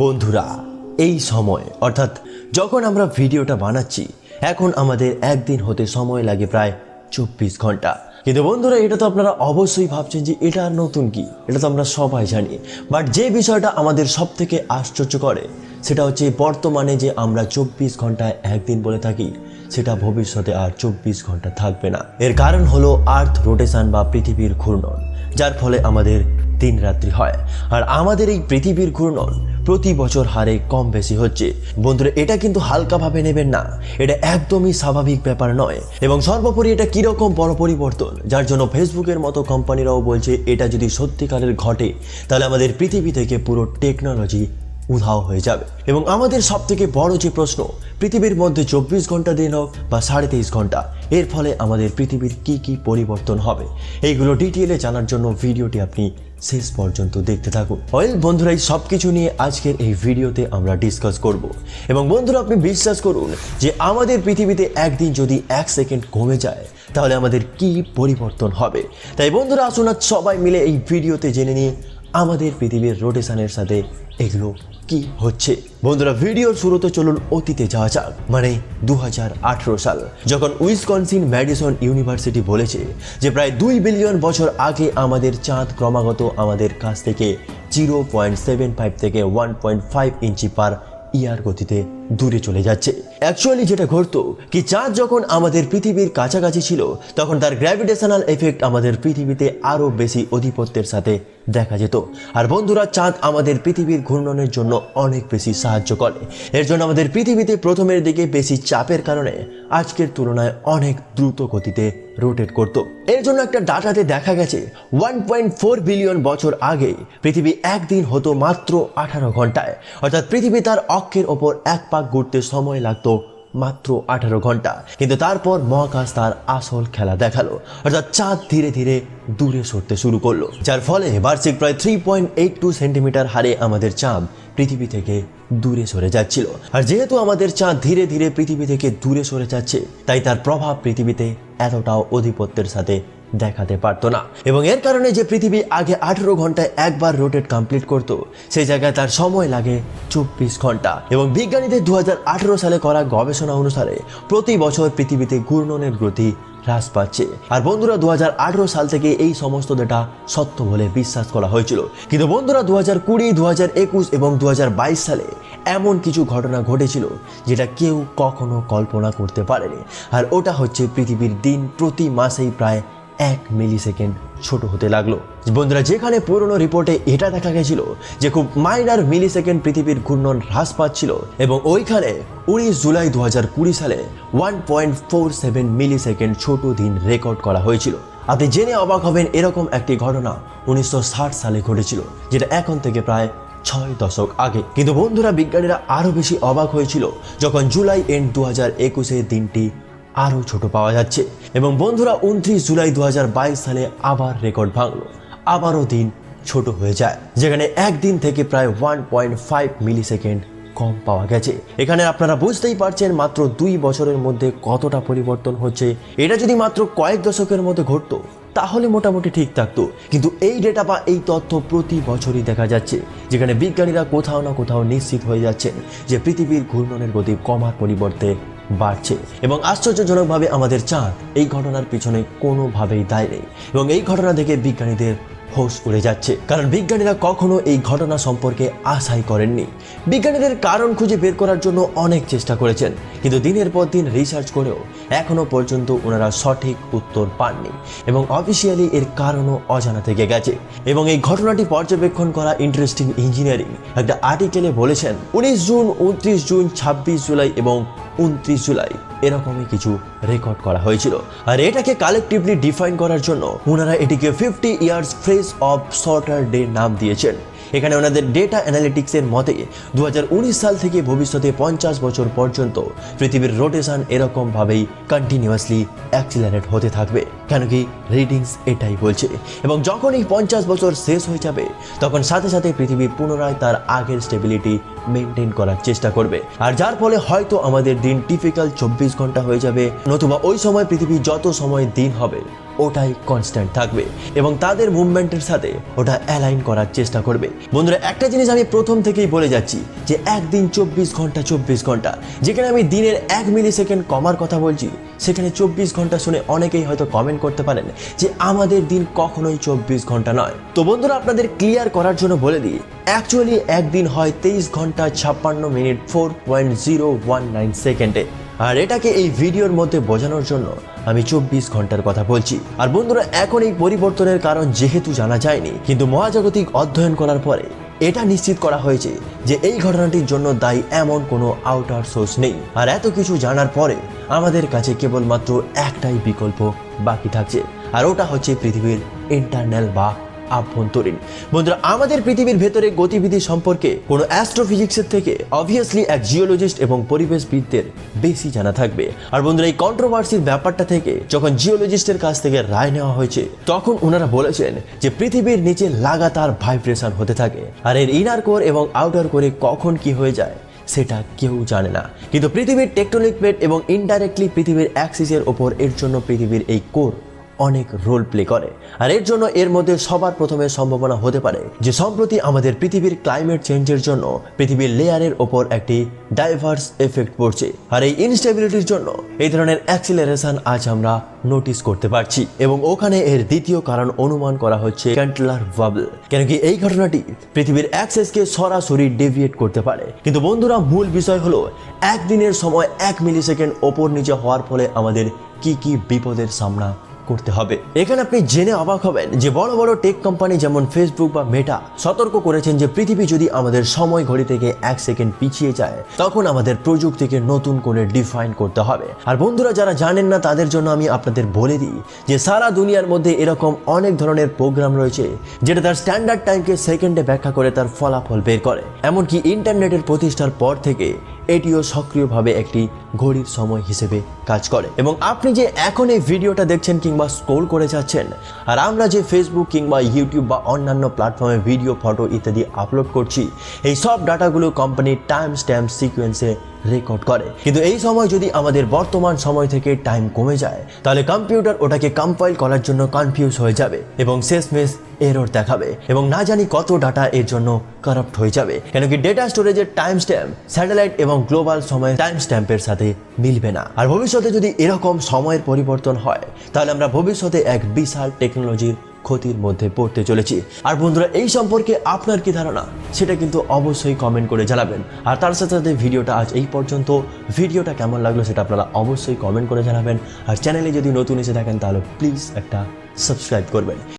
বন্ধুরা, এই সময়, অর্থাৎ যখন আমরা ভিডিওটা বানাচ্ছি, এখন আমাদের একদিন হতে সময় লাগে প্রায় চব্বিশ ঘণ্টা। কিন্তু বন্ধুরা, এটা তো আপনারা অবশ্যই ভাবছেন যে এটা আর নতুন কি? এটা তো আমরা সবাই জানি। বাট যে বিষয়টা আমাদের সব থেকে আশ্চর্য করে, সেটা হচ্ছে বর্তমানে যে আমরা চব্বিশ ঘন্টায় একদিন বলে থাকি, সেটা ভবিষ্যতে আর চব্বিশ ঘণ্টা থাকবে না। এর কারণ হলো আর্থ রোটেশন বা পৃথিবীর ঘূর্ণন, যার ফলে আমাদের দিন রাত্রি হয়। আর আমাদের এই পৃথিবীর ঘূর্ণন প্রতি বছর হারে কম বেশি হচ্ছে। বন্ধুরা, এটা কিন্তু হালকাভাবে নেবেন না। এটা একদমই স্বাভাবিক ব্যাপার নয়। এবং সর্বোপরি এটা কীরকম বড় পরিবর্তন? যার জন্য ফেসবুকের মতো কোম্পানিরাও বলছে, এটা যদি সত্যিকারের ঘটে, তাহলে আমাদের পৃথিবী থেকে পুরো টেকনোলজি উধাও হয়ে যাবে। এবং আমাদের সব থেকে বড় যে প্রশ্ন, পৃথিবীর মধ্যে চব্বিশ ঘণ্টা দিন হোক বা সাড়ে তেইশ ঘণ্টা, এর ফলে আমাদের পৃথিবীর কি কি পরিবর্তন হবে? এইগুলো ডিটেলে জানার জন্য ভিডিওটি আপনি শেষ পর্যন্ত দেখতে থাকুন। অয়েল বন্ধুরা, এই সব কিছু নিয়ে আজকের এই ভিডিওতে আমরা ডিসকাস করব। এবং বন্ধুরা, আপনি বিশ্বাস করুন যে আমাদের পৃথিবীতে একদিন যদি এক সেকেন্ড কমে যায়, তাহলে আমাদের কি পরিবর্তন হবে? তাই বন্ধুরা, আসুন আজ সবাই মিলে এই ভিডিওতে জেনে নিই আমাদের পৃথিবীর রোটেশনের সাথে এগুলো কি হচ্ছে? বন্ধুরা ভিডিওর শুরুতে চলুন অতীতে যাওয়া যাক। মানে দু হাজার আঠেরো সাল, যখন উইসকনসিন ম্যাডিসন ইউনিভার্সিটি বলেছে যে প্রায় দুই বিলিয়ন বছর আগে আমাদের চাঁদ ক্রমাগত আমাদের কাছ থেকে জিরো পয়েন্ট সেভেন ফাইভ থেকে one point five inch per year গতিতে দূরে চলে যাচ্ছে। অ্যাকচুয়ালি যেটা ঘটতো, কি চাঁদ যখন আমাদের পৃথিবীর কাছাকাছি ছিল, তখন তার গ্র্যাভিটেশনাল এফেক্ট আমাদের পৃথিবীতে আরও বেশি অধিপত্যের সাথে দেখা যেত। আর বন্ধুরা, চাঁদ আমাদের পৃথিবীর ঘূর্ণনের জন্য অনেক বেশি সাহায্য করে। এর জন্য আমাদের পৃথিবীতে প্রথমের দিকে বেশি চাপের কারণে আজকের তুলনায় অনেক দ্রুত গতিতে রোটেট করত। এর জন্য একটা ডাটাতে দেখা গেছে ওয়ান পয়েন্ট ফোর বিলিয়ন বছর আগে পৃথিবী একদিন হতো মাত্র আঠারো ঘন্টায়। অর্থাৎ পৃথিবী তার অক্ষের ওপর এক পাক ঘুরতে সময় লাগতো মাত্র আঠারো ঘণ্টা। কিন্তু তারপর মহাকাশ তার আসল খেলা দেখাল, অর্থাৎ চাঁদ ধীরে ধীরে দূরে সরতে শুরু করল, যার ফলে বার্ষিক প্রায় three point eight two centimetre হারে আমাদের চাঁদ পৃথিবী থেকে দূরে সরে যাচ্ছিল। আর যেহেতু আমাদের চাঁদ ধীরে ধীরে পৃথিবী থেকে দূরে সরে যাচ্ছে, তাই তার প্রভাব পৃথিবীতে এতটাও আধিপত্যের সাথে দেখাতে পারতো না। এবং এর কারণে যে পৃথিবী আগে আঠেরো ঘন্টায় একবার রোটেট কমপ্লিট করত, সেই জায়গায় তার সময় লাগে চব্বিশ ঘণ্টা। এবং বিজ্ঞানীদের দুহাজার আঠেরো সালে করা গবেষণা অনুসারে প্রতি বছর পৃথিবীতে ঘূর্ণনের গতি হ্রাস পাচ্ছে। আর বন্ধুরা দু হাজার আঠেরো সাল থেকে এই সমস্ত ডেটা সত্য বলে বিশ্বাস করা হয়েছিল। কিন্তু বন্ধুরা দু হাজার কুড়ি একুশ এবং দু হাজার বাইশ সালে এমন কিছু ঘটনা ঘটেছিল যেটা কেউ কখনো কল্পনা করতে পারেনি। আর ওটা হচ্ছে পৃথিবীর দিন প্রতি মাসেই প্রায় এক মিলি সেকেন্ড ছোট হতে লাগল। বন্ধুরা, যেখানে পুরনো রিপোর্টে এটা দেখা গেছিল যে খুব মাইনার মিলি সেকেন্ড পৃথিবীর ঘূর্ণন হ্রাস পাচ্ছিল এবং ওইখানে উনিশ জুলাই দু হাজার কুড়ি সালে one point four seven millisecond ছোট দিন রেকর্ড করা হয়েছিল। আপনি জেনে অবাক হবেন, এরকম একটি ঘটনা উনিশশো ষাট সালে ঘটেছিল, যেটা এখন থেকে প্রায় ছয় দশক আগে। কিন্তু বন্ধুরা, বিজ্ঞানীরা আরও বেশি অবাক হয়েছিল যখন জুলাই এন্ড দু হাজার একুশে দিনটি আরও ছোট পাওয়া যাচ্ছে। এবং বন্ধুরা, উনত্রিশ জুলাই দু হাজার বাইশ সালে আবার রেকর্ড ভাঙলো। আবারও দিন ছোট হয়ে যায়, যেখানে একদিন থেকে প্রায় one point five millisecond কম পাওয়া গেছে। এখানে আপনারা বুঝতেই পারছেন মাত্র দুই বছরের মধ্যে কতটা পরিবর্তন হচ্ছে। এটা যদি মাত্র কয়েক দশকের মধ্যে ঘটতো, তাহলে মোটামুটি ঠিক থাকতো। কিন্তু এই ডেটা বা এই তথ্য প্রতি বছরই দেখা যাচ্ছে, যেখানে বিজ্ঞানীরা কোথাও না কোথাও নিশ্চিত হয়ে যাচ্ছেন যে পৃথিবীর ঘূর্ণনের গতি কমার পরিবর্তে বাড়ছে। এবং আশ্চর্যজনকভাবে আমাদের চাঁদ এই ঘটনার পিছনে কোনোভাবেই দায় নেই এবং এই ঘটনা থেকে বিজ্ঞানীদের হোশ উড়ে যাচ্ছে। কারণ বিজ্ঞানীরা কখনো এই ঘটনা সম্পর্কে আশাই করেননি। বিজ্ঞানীদের কারণ খুঁজে বের করার জন্য অনেক চেষ্টা করেছেন, কিন্তু দিনের পর দিন রিসার্চ করেও এখনও পর্যন্ত ওনারা সঠিক উত্তর পাননি এবং অফিসিয়ালি এর কারণও অজানা থেকে গেছে। এবং এই ঘটনাটি পর্যবেক্ষণ করা ইন্টারেস্টিং ইঞ্জিনিয়ারিং একটা আর্টিকেলে বলেছেন, উনিশ জুন, উনত্রিশ জুন, ছাব্বিশ জুলাই এবং উনত্রিশ জুলাই। এরকমই কিছু রেকর্ড করা হয়েছিল। আর এটাকে কালেকটিভলি ডিফাইন করার জন্য ওনারা এটিকে fifty years phrase of shorter day নাম দিয়েছেন। এখানে ওনাদের ডেটা অ্যানালিটিক্সের মতে দু হাজার উনিশ সাল থেকে ভবিষ্যতে পঞ্চাশ বছর পর্যন্ত পৃথিবীর রোটেশন এরকমভাবেই কন্টিনিউয়াসলি অ্যাক্সিলারেট হতে থাকবে। কেন কি রিডিংস এটাই বলছে। এবং যখন এই পঞ্চাশ বছর শেষ হয়ে যাবে, তখন সাথে সাথে পৃথিবী পুনরায় তার আগের স্টেবিলিটি মেনটেন করার চেষ্টা করবে। আর যার ফলে হয়তো আমাদের দিন টিপিক্যাল চব্বিশ ঘণ্টা হয়ে যাবে, নতুবা ওই সময় পৃথিবী যত সময় দিন হবে ওটাই কনস্ট্যান্ট থাকবে এবং তাদের মুভমেন্টের সাথে ওটা অ্যালাইন করার চেষ্টা করবে। বন্ধুরা, একটা জিনিস আমি প্রথম থেকেই বলে যাচ্ছি যে একদিন চব্বিশ ঘণ্টা চব্বিশ ঘণ্টা। যেখানে আমি দিনের এক মিলি সেকেন্ড কমার কথা বলছি, সেখানে চব্বিশ ঘণ্টা শুনে অনেকেই হয়তো কমেন্ট করতে পারেন যে আমাদের দিন কখনোই চব্বিশ ঘণ্টা নয়। তো বন্ধুরা, আপনাদের ক্লিয়ার করার জন্য বলে দিই অ্যাকচুয়ালি একদিন হয় তেইশ ঘণ্টা ছাপ্পান্ন minute four point zero one nine সেকেন্ডে আর এটাকে এই ভিডিওর মধ্যে বোঝানোর জন্য আমি চব্বিশ ঘণ্টার কথা বলছি। আর বন্ধুরা, এখন এই পরিবর্তনের কারণ যেহেতু জানা যায়নি, কিন্তু মহাজাগতিক অধ্যয়ন করার পরে এটা নিশ্চিত করা হয়েছে যে এই ঘটনাটির জন্য দায়ী এমন কোনো আউটার সোর্স নেই। আর এত কিছু জানার পরে আমাদের কাছে কেবলমাত্র একটাই বিকল্প বাকি থাকছে, আর ওটা হচ্ছে পৃথিবীর ইন্টারনাল বা আভ্যন্তরীণ। বন্ধুরা, আমাদের পৃথিবীর ভেতরে গতিবিধি সম্পর্কে কোনো অ্যাস্ট্রোফিজিক্সের থেকে অবভিয়াসলি এক জিওলজিস্ট এবং পরিবেশবিদদের বেশি জানা থাকবে। আর বন্ধুরা, এই কন্ট্রোভার্সির ব্যাপারটা থেকে যখন জিওলজিস্টের কাছ থেকে রায় নেওয়া হয়েছে, তখন ওনারা বলেছেন যে পৃথিবীর নিচে লাগাতার ভাইব্রেশন হতে থাকে। আর এর ইনার কোর এবং আউটার কোরে কখন কি হয়ে যায়, সেটা কেউ জানে না। কিন্তু পৃথিবীর টেকটনিক প্লেট এবং ইনডাইরেক্টলি পৃথিবীর অ্যাক্সিসের ওপর এর জন্য পৃথিবীর এই কোর অনেক রোল প্লে করে। আর এর জন্য এর মধ্যে সবার প্রথমে সম্ভাবনা হতে পারে যে, সম্প্রতি আমাদের পৃথিবীর ক্লাইমেট চেঞ্জের জন্য পৃথিবীর লেয়ারের ওপর একটি ডাইভার্স এফেক্ট পড়ছে। আর এই ইনস্টেবিলিটির জন্য এই ধরনের অ্যাক্সিলারেশন আজ আমরা নোটিস করতে পারছি। এবং ওখানে এর দ্বিতীয় কারণ অনুমান করা হচ্ছে ক্যান্টলার বাবল কেন কি এই ঘটনাটি পৃথিবীর অ্যাক্সেসকে সরাসরি ডেভিয়েট করতে পারে। কিন্তু বন্ধুরা, মূল বিষয় হলো একদিনের সময় এক মিলি সেকেন্ড ওপর নিচে হওয়ার ফলে আমাদের কি কি বিপদের সামনা করতে হবে। এখানে আপনি জেনে অবাক হবেন যে বড় বড় টেক কোম্পানি যেমন ফেসবুক বা মেটা সতর্ক করেছেন যে পৃথিবী যদি আমাদের সময় ঘড়ি থেকে এক সেকেন্ড পিছিয়ে যায়, তখন আমাদের প্রযুক্তিকে নতুন করে ডিফাইন করতে হবে। আর বন্ধুরা, যারা জানেন না, তাদের জন্য আমি আপনাদের বলে দিই যে সারা দুনিয়ার মধ্যে এরকম অনেক ধরনের প্রোগ্রাম রয়েছে, যেটা তার স্ট্যান্ডার্ড টাইমকে সেকেন্ডে ব্যাখ্যা করে তার ফলাফল বের করে। এমনকি ইন্টারনেটের প্রতিষ্ঠার পর থেকে এটিও সক্রিয়ভাবে একটি ঘড়ির সময় হিসেবে কাজ করে। এবং আপনি যে এখন এই ভিডিওটা দেখছেন কিংবা স্ক্রোল করে যাচ্ছেন, আর আমরা যে ফেসবুক কিংবা ইউটিউব বা অন্যান্য প্ল্যাটফর্মে ভিডিও ফটো ইত্যাদি আপলোড করছি, এই সব ডাটাগুলো কোম্পানির টাইম স্ট্যাম্প সিকোয়েন্সে রেকর্ড করে। কিন্তু এই সময় যদি আমাদের বর্তমান সময় থেকে টাইম কমে যায়, তাহলে কম্পিউটার ওটাকে কম্পাইল করার জন্য কনফিউজ হয়ে যাবে এবং শেষমেশ এরর দেখাবে এবং না জানি কত ডাটা এর জন্য কারাপ্ট হয়ে যাবে। কেন কি ডেটা স্টোরেজের টাইম স্ট্যাম্প স্যাটেলাইট এবং গ্লোবাল সময় টাইম স্ট্যাম্পের সাথে মিলবে না। আর ভবিষ্যতে যদি এরকম সময়ের পরিবর্তন হয়, তাহলে আমরা ভবিষ্যতে এক বিশাল টেকনোলজির ক্ষতির মধ্যে পড়তে চলেছি। আর বন্ধুরা, এই সম্পর্কে আপনার কি ধারণা? সেটা কিন্তু অবশ্যই কমেন্ট করে জানাবেন। আর তার সাথে সাথে ভিডিওটা আজ এই পর্যন্ত। ভিডিওটা কেমন লাগল সেটা আপনারা অবশ্যই কমেন্ট করে জানাবেন। আর চ্যানেলে যদি নতুন এসে থাকেন, তাহলে প্লিজ একটা সাবস্ক্রাইব করবেন।